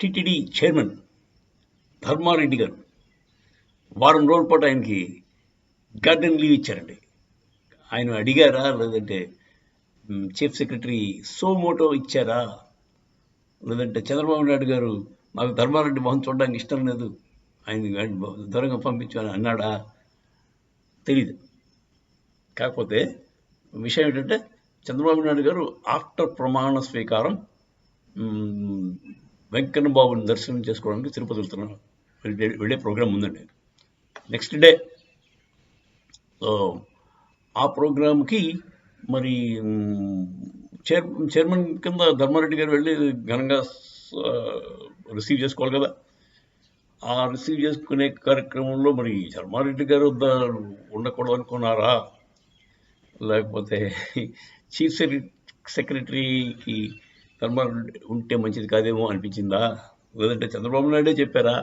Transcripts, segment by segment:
TTD chairman Dharmareddy గారు. వారం రోజుల పాటు ఆయనకి గార్డెన్ లీవ్ ఇచ్చారండి. ఆయన అడిగారా? లేదంటే చీఫ్ సెక్రటరీ సోమోటో ఇచ్చారా? లేదంటే చంద్రబాబు నాయుడు గారు మాకు ధర్మారెడ్డి మొహం చూడడానికి ఇష్టం లేదు ఆయన దూరంగా పంపించాలని అన్నాడా? తెలీదు. కాకపోతే విషయం ఏంటంటే చంద్రబాబు నాయుడు గారు ఆఫ్టర్ ప్రమాణ స్వీకారం వెంకన్న బాబుని దర్శనం చేసుకోవడానికి తిరుపతి వెళ్తున్నాను. వెళ్ళే- వెళ్ళే ప్రోగ్రాం ఉందండి. నెక్స్ట్ డే ఆ ప్రోగ్రాంకి మరి చైర్ చైర్మన్ కింద ధర్మారెడ్డి గారు వెళ్ళి ఘనంగా రిసీవ్ చేసుకోవాలి కదా. ఆ రిసీవ్ చేసుకునే కార్యక్రమంలో మరి ధర్మారెడ్డి గారు వద్ద ఉండకూడదు అనుకున్నారా? లేకపోతే చీఫ్ సెక్రటరీకి ధర్మారెడ్డి ఉంటే మంచిది కాదేమో అనిపించిందా? లేదంటే చంద్రబాబు నాయుడే చెప్పారా?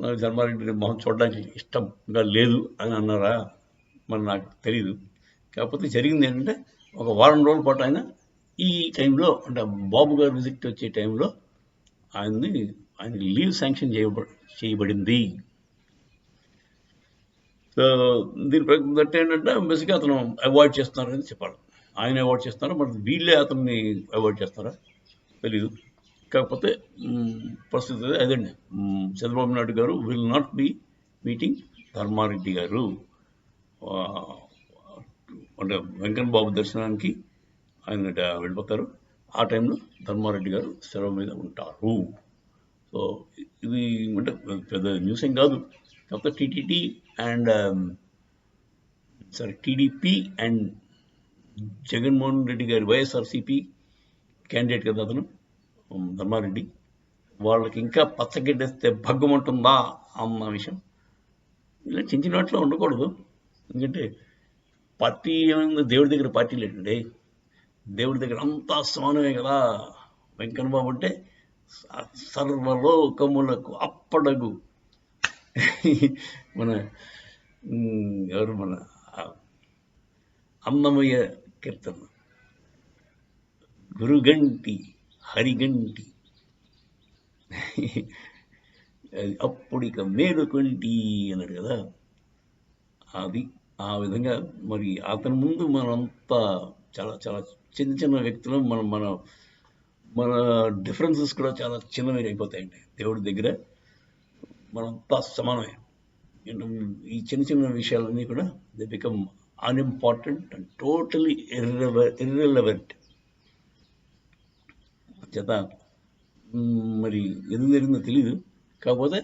నాకు ధర్మారెడ్డి మొహం చూడడానికి ఇష్టంగా లేదు అని అన్నారా? మరి నాకు తెలియదు కాకపోతే జరిగింది ఏంటంటే ఒక వారం రోజుల పాటు ఆయన ఈ టైంలో అంటే బాబు గారు విజిట్ వచ్చే టైంలో ఆయన్ని ఆయన లీవ్ శాంక్షన్ చేయబ చేయబడింది. సో దీని ప్రకారం ఏంటంటే బేసిక్గా అతను అవాయిడ్ చేస్తున్నారని చెప్పాలి. ఆయన అవాయిడ్ చేస్తారా మరి వీళ్ళే అతన్ని అవాయిడ్ చేస్తారా? తెలీదు. కాకపోతే పరిస్థితి అదండి. చంద్రబాబు నాయుడు గారు will not be meeting Dharma Reddy గారు. అంటే వెంకన్న బాబు దర్శనానికి ఆయన వెళ్ళిపోతారు. ఆ టైంలో ధర్మారెడ్డి గారు సెలవు మీద ఉంటారు. సో ఇది అంటే పెద్ద న్యూస్ ఏం కాదు. కాకపోతే TTD and sorry TDP and Jaganmohan Reddy గారి వైఎస్ఆర్సీపీ క్యాండిడేట్ కదా అతను ధర్మారెడ్డి. వాళ్ళకి ఇంకా పచ్చగడ్డేస్తే భగ్గమంటుందా అన్న విషయం. ఇలా చిన్న చిన్న వాటిలో ఉండకూడదు. ఎందుకంటే పార్టీ ఏమైంది దేవుడి దగ్గర పార్టీ లేదండి దేవుడి దగ్గర అంతా సమానమే కదా. వెంకన్న బాబు అంటే సర్వలోకములకు అప్పడగు. మన ఎవరు మన అన్నమయ్య కీర్తన. గురుగంటి హరిగంటి. అది అప్పుడు ఇక మేలుకొంటి అన్నాడు కదా. అది ఆ విధంగా మరి అతని ముందు మనంతా చాలా చాలా చిన్న చిన్న వ్యక్తులు మనం మన మన డిఫరెన్సెస్ కూడా చాలా చిన్నవి అయిపోతాయండి. దేవుడి దగ్గర మనంతా సమానమే. ఈ చిన్న చిన్న విషయాలన్నీ కూడా they become unimportant and totally ఇర్రెవ irrelevant చేత మరి ఎందుకు జరిగిందో తెలియదు కాకపోతే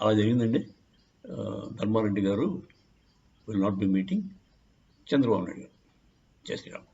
అలా జరిగిందండి. ధర్మారెడ్డి గారు will not be meeting Chandrababu Naidu గారు. జై శ్రీరామ్.